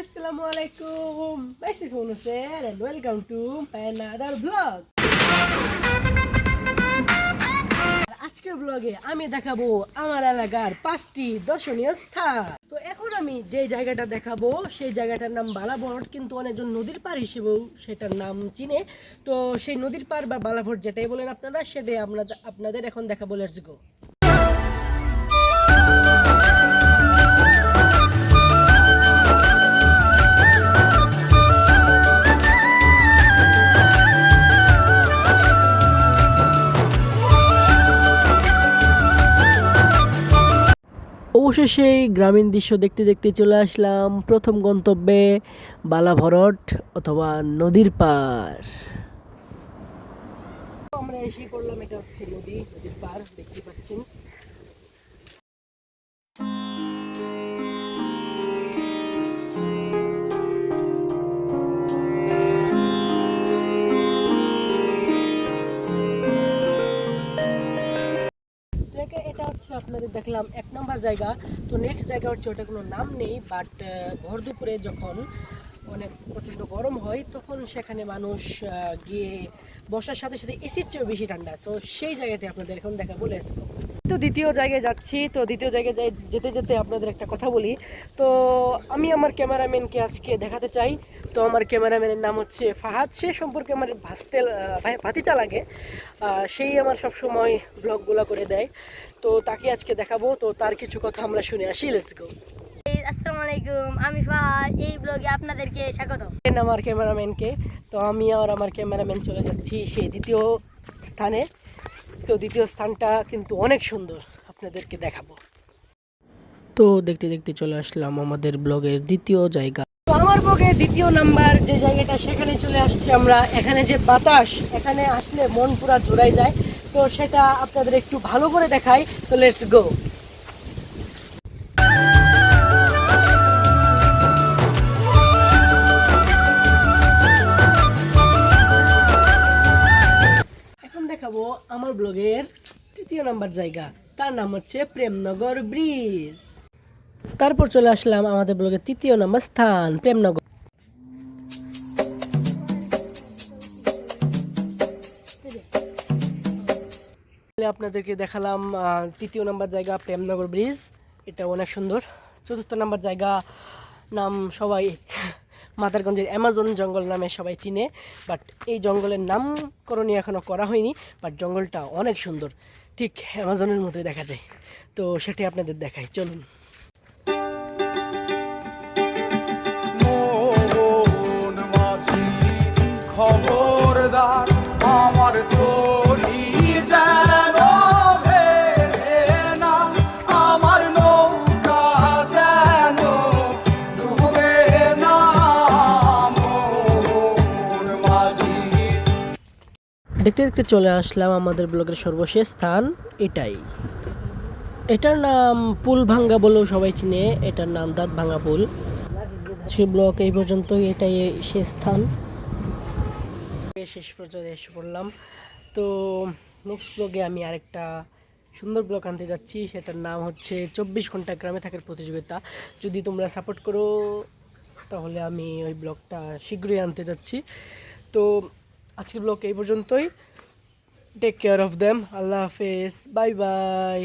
You and welcome to another vlog. আর আজকের ব্লগে আমি দেখাবো আমার এলাকার পাঁচটি দর্শনীয় স্থান। তো এখন আমি যে জায়গাটা দেখাবো, সেই জায়গাটার নাম বালাভট, কিন্তু অনেকজন নদীর পার হিসেবেও সেটার নাম চিনে। তো সেই নদীর পার বা বালাভট যেটাই বলেন আপনারা, সেটাই আপনাদের আপনাদের এখন দেখাবো। লেটস গো অবশেষে গ্রামীণ দৃশ্য দেখতে দেখতে চলে আসলাম প্রথম গন্তব্যে বালাভরট অথবা নদীর পার আমরা এসে পড়লাম, এটা হচ্ছে নদী, নদীর পার দেখতে পাচ্ছেন। হচ্ছে আপনাদের দেখলাম এক নম্বর জায়গা। তো নেক্সট জায়গা হচ্ছে ওটা কোনো নাম নেই বাট ভর দুপুরে যখন অনেক প্রচণ্ড গরম হয়, তখন সেখানে মানুষ গিয়ে বসার সাথে সাথে এসির চেয়েও বেশি ঠান্ডা। তো সেই জায়গাতে আপনাদের এখন দেখা বলে আসব তো দ্বিতীয় জায়গায় যাচ্ছি, তো দ্বিতীয় জায়গায় যেতে যেতে আপনাদের একটা কথা বলি। তো আমি আমার ক্যামেরাম্যানকে আজকে দেখাতে চাই। তো আমার ক্যামেরাম্যানের নাম হচ্ছে ফাহাদ। সে সম্পর্কে আমার ভাসতে ভাতিচা লাগে। সেই আমার সব সময় ব্লগগুলো করে দেয়। তো তাকে আজকে দেখাবো। তো তার কিছু কথা আমরা শুনে আসি। লেটস গো আসসালামু আলাইকুম আমি ফাহাদ, এই ব্লগে আপনাদেরকে স্বাগত। আমার ক্যামেরাম্যানকে, তো আমি আর আমার ক্যামেরাম্যান চলে যাচ্ছি সেই দ্বিতীয় স্থানে। তো দ্বিতীয় স্থানটা কিন্তু অনেক সুন্দর, আপনাদেরকে দেখাবো। তো দেখতে দেখতে চলে আসলাম আমাদের ব্লগের দ্বিতীয় জায়গা। তো আমার ব্লগে দ্বিতীয় নাম্বার যে জায়গাটা, সেখানে চলে আসছি আমরা। এখানে যে বাতাস, এখানে আসলে মন পুরা জোড়াই যায়। তো সেটা আপনাদের একটু ভালো করে দেখাই। তো লেটস গো আমার ব্লগের তৃতীয় নাম্বার জায়গা। তার নাম হচ্ছে প্রেমনগর ব্রিজ। তারপর চলে আসলাম আমাদের ব্লগের তৃতীয় নাম্বার স্থান, প্রেমনগর। আপনাদেরকে দেখালাম তৃতীয় নাম্বার জায়গা, প্রেমনগর ব্রিজ। এটা অনেক সুন্দর। চতুর্থ নাম্বার জায়গা, নাম সবাই মাদারগঞ্জের অ্যামাজন জঙ্গল নামে সবাই চিনে বাট এই জঙ্গলের নামকরণই এখনও করা হয়নি বাট জঙ্গলটা অনেক সুন্দর। ঠিক অ্যামাজনের মতোই দেখা যায়। তো সেটি আপনাদের দেখাই। চলুন। দেখতে দেখতে চলে আসলাম আমাদের ব্লগের সর্বশেষ স্থান, এটাই। এটার নাম পুল ভাঙ্গা বলেও সবাই চিনে, এটার নাম দাঁত ভাঙ্গা পুল। সে ব্লগ এই পর্যন্তই, এটাই শেষ স্থান। শেষ পর্যন্ত এসে পড়লাম। তো নেক্সট ব্লগে আমি আরেকটা সুন্দর ব্লগ আনতে যাচ্ছি, সেটার নাম হচ্ছে চব্বিশ ঘণ্টা গ্রামে থাকার প্রতিযোগিতা। যদি তোমরা সাপোর্ট করো, তাহলে আমি ওই ব্লগটা শীঘ্রই আনতে যাচ্ছি। তো আজকের ব্লগ এই পর্যন্তই. টেক কেয়ার অফ দেম আল্লাহ হাফেজ. Bye bye